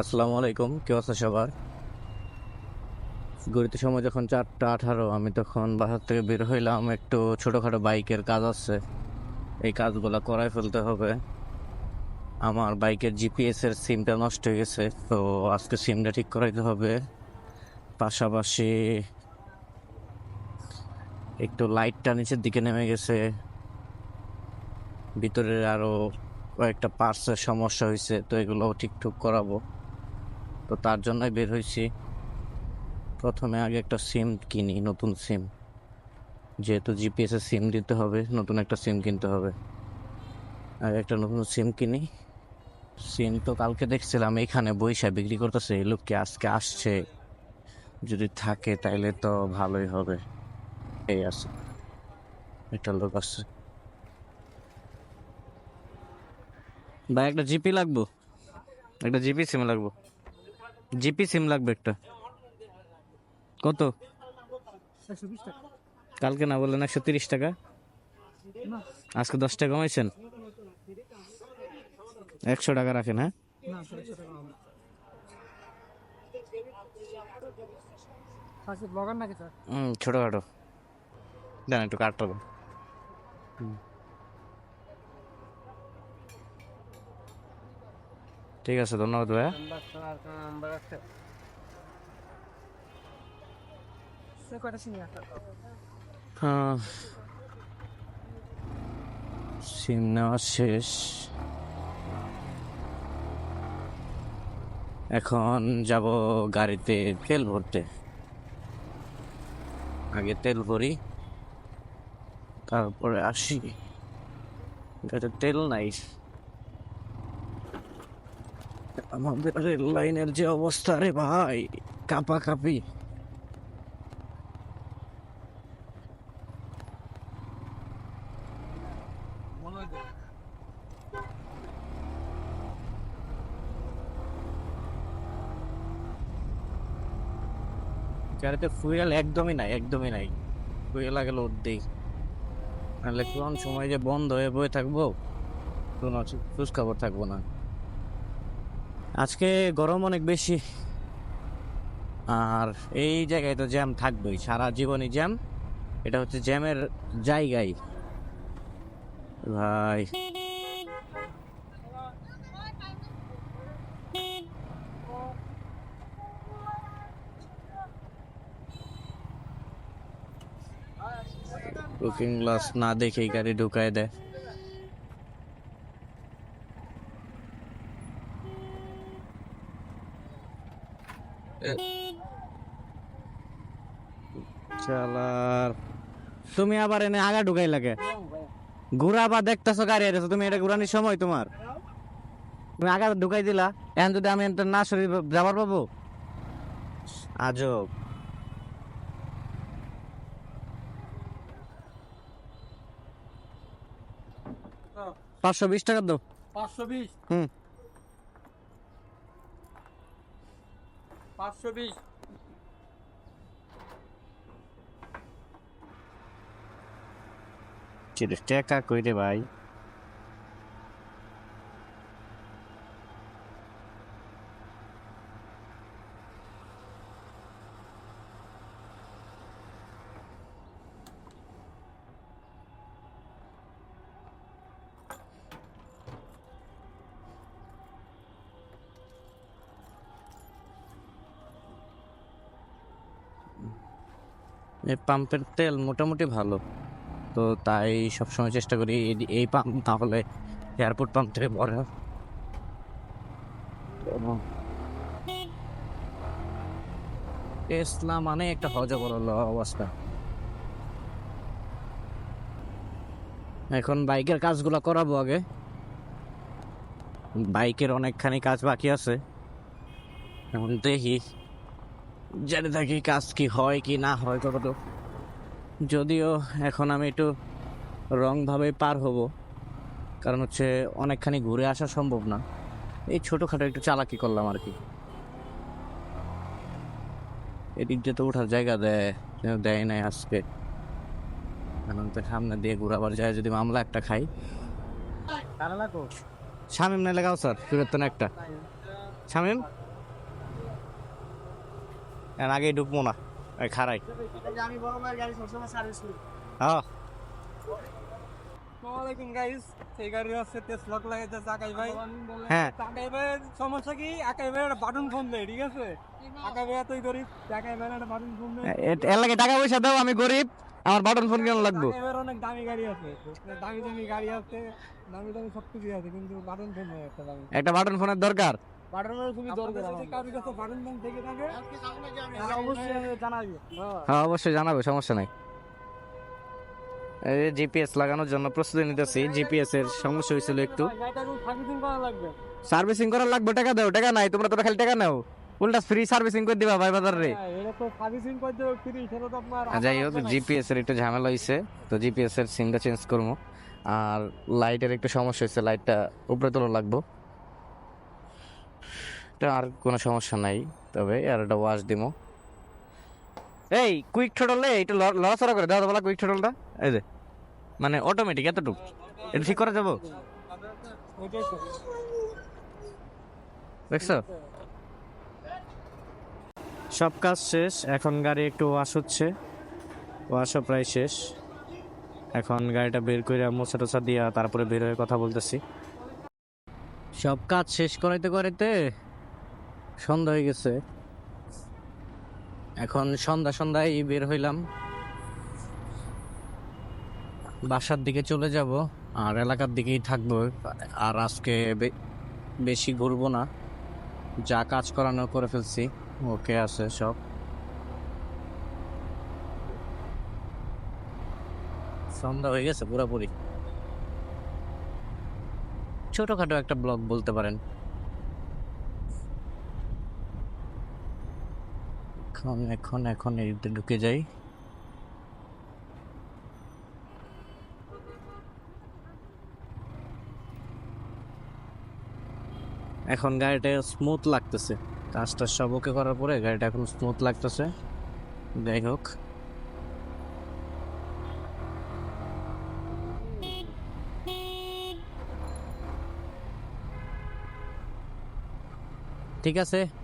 আসসালামু আলাইকুম কেউ আছে সবার? গড়িতে সময় যখন চারটা আঠারো, আমি তখন বাসার থেকে বের হইলাম, একটু ছোটোখাটো বাইকের কাজ আছে। এই কাজগুলো করাই ফেলতে হবে। আমার বাইকের জিপিএস এর সিমটা নষ্ট হয়ে গেছে, তো আজকে সিমটা ঠিক করাইতে হবে। পাশাপাশি একটু লাইটটা নিচের দিকে নেমে গেছে। ভিতরে আরও কয়েকটা পার্টসের সমস্যা হয়েছে তো এগুলো ঠিকঠাক করাবো। তো তার জন্যই বের হয়েছি। প্রথমে আগে একটা সিম কিনি, নতুন সিম যেহেতু জিপিএস সিম দিতে হবে, নতুন একটা সিম কিনতে হবে। আগে একটা নতুন সিম কিনি। সিম তো কালকে দেখছিলাম, এখানে বৈশা বিক্রি করতেছে। এই লোককে আজকে আসছে? যদি থাকে তাইলে তো ভালোই হবে। এই আছে একটা লোক আসছে। ভাই, একটা জিপি লাগবো? একটা জিপি সিম লাগবো? জিপি সিম লাগবে একটা। কত? কালকে না বললেন একশো তিরিশ টাকা? আজকে দশ টাকা কমাইছেন? একশো টাকা রাখেন হ্যাঁ? ছোটোখাটো। দেন একটু কাটটা হুম। ঠিক আছে, ধন্যবাদ ভাইয়া। সিম নেওয়া শেষ। এখন যাব গাড়িতে তেল ভরতে। আগে তেল ভরি, তারপরে আসি। গাড়িতে তেল নাই। আমাদের রেল লাইনের যে অবস্থা রে ভাই, কাপা কাপি। গাড়িতে ফুয়েল একদমই নাই একদমই নাই। ফুয়েল আগে লোড দিই। নাহলে কোন সময় যে বন্ধ হয়ে বয়ে থাকব, কোনো খোঁজ খবর থাকব না। আজকে গরম অনেক বেশি। আর এই জায়গায় তো জ্যাম থাকবেই, সারা জীবনই জ্যাম। এটা হচ্ছে জ্যামের জায়গায় ভাই। লুকিং গ্লাস না দেখেই গাড়ি ঢুকায় দেয়। তুমি আবার এনে আগা ঢুকাই লাগে। ঘুরা বা দেখতেছো গাড়ি আছে তুমি এটা ঘুরানির সময় তোমার। তুমি আগা ঢুকাই দিলা এখন যদি আমি এটা না শরীর যাবার পাবো? আজব। পাঁচশো বিশ টাকা দাও। পাঁচশো বিশ? হুম। পাঁচশো বিশ। চিরিশ টাকা কই রে ভাই পাম্পের তেল মোটামুটি ভালো। তো তাই সবসময় চেষ্টা করি এই- পাম্প না হলে এয়ারপোর্ট পাম্প থেকে ভরে টেসলা মানে একটা হজবরল অবস্থা। এখন বাইকের কাজগুলো করাবো আগে। বাইকের অনেকখানি কাজ বাকি আছে। এখন দেখি, জেনে থাকি কাজ কি হয় কি না হয় কত যদিও এখন আমি একটু রংভাবে পার হব কারণ হচ্ছে অনেকখানি ঘুরে আসা সম্ভব না। এই ছোটোখাটো একটু চালাকি করলাম আর কি। এদিক দিয়ে তো ওঠার জায়গা দেয় দেয় নাই আজকে। এখন তো সামনে দিয়ে ঘুরাবার যায় যদি মামলা একটা খাই। শামিম না লাগাও স্যার সুরেতন একটা। শামিম? এর আগেই ঢুকবো না। খারাই। আমি বড় গাড়ি সবসময় সার্ভিস করি। হ্যাঁ আসসালামাইকুম গাইস এই গাড়ি হচ্ছে টেস্ট লক লাগাইতেছে আকাই ভাই। হ্যাঁ। আকাই ভাইয়ের সমস্যা কি? আকাই ভাই একটা বাটন ফোন দেয় ঠিক আছে? আকাই ভাই তুই গরিব আকাই ভাই একটা বাটন ফোন দেয় এ- এর লাগে টাকা পয়সা দাও আমি গরিব আমার বাটন ফোন কেন লাগবো? অনেক দামি গাড়ি আছে দামি দামি গাড়ি আছে দামি দামি সব কিছু আছে কিন্তু বাটন ফোন নেই একটা দামি। একটা বাটন ফোনের দরকার? বাটন ফোন খুবই দরকার কাছে বাটন ফোন থেকে থাকে? তাহলে অবশ্যই জানাবি। হ্যাঁ হ্যাঁ অবশ্যই জানাব সমস্যা নাই। জিপিএস লাগানোর জন্য প্রস্তুতি নিতেছি। জিপিএস এর সমস্যা হয়েছিল একটু। সার্ভিসিং করা লাগবে, টাকা দাও, টাকা নাই, তোমরা তো খালি টাকা নাও। উল্টা ফ্রি সার্ভিসিং করে দিবা ভাই বাজার। রে যাই হোক জিপিএস এর একটু ঝামেলা হয়েছে তো জিপিএস এর সিমটা চেঞ্জ করব। আর লাইটের একটু সমস্যা হয়েছে লাইটটা উপরে তোলা লাগবো। আর কোনো সমস্যা নাই, তবে আর একটা ওয়াশ দিমো। এই কুইক ঠোটলে এইটা ল- লড়াচড়া করে দাও বলা কুইক ঠোটলটা এই যে মানে অটোমেটিক এতটুকু। এটা ঠিক করা যাব? দেখছ? সব কাজ শেষ এখন গাড়ি একটু ওয়াশ হচ্ছে। ওয়াশও প্রায় শেষ। এখন গাড়িটা বের করে মোছা টোছা দিয়া তারপরে বের হয়ে কথা বলতেছি। সব কাজ শেষ করাইতে করাইতে সন্ধ্যা হয়ে গেছে। এখন সন্ধ্যা সন্ধ্যায় বের হইলাম। বাসার দিকে চলে যাব, আর এলাকার দিকেই থাকব। আর আজকে বেশি ঘুরবো না। যা কাজ করানো করে ফেলছি, ওকে আছে সব। সন্ধ্যা হয়ে গেছে পুরোপুরি। ছোটখাটো একটা ব্লগ বলতে পারেন। এখন এখন এখন এদিকে ঢুকে যাই। এখন গাড়িটা স্মুথ লাগতেছে। কাজটা সব ওকে করার পরে গাড়িটা এখন স্মুথ লাগতেছে। যাই হোক। ঠিক আছে।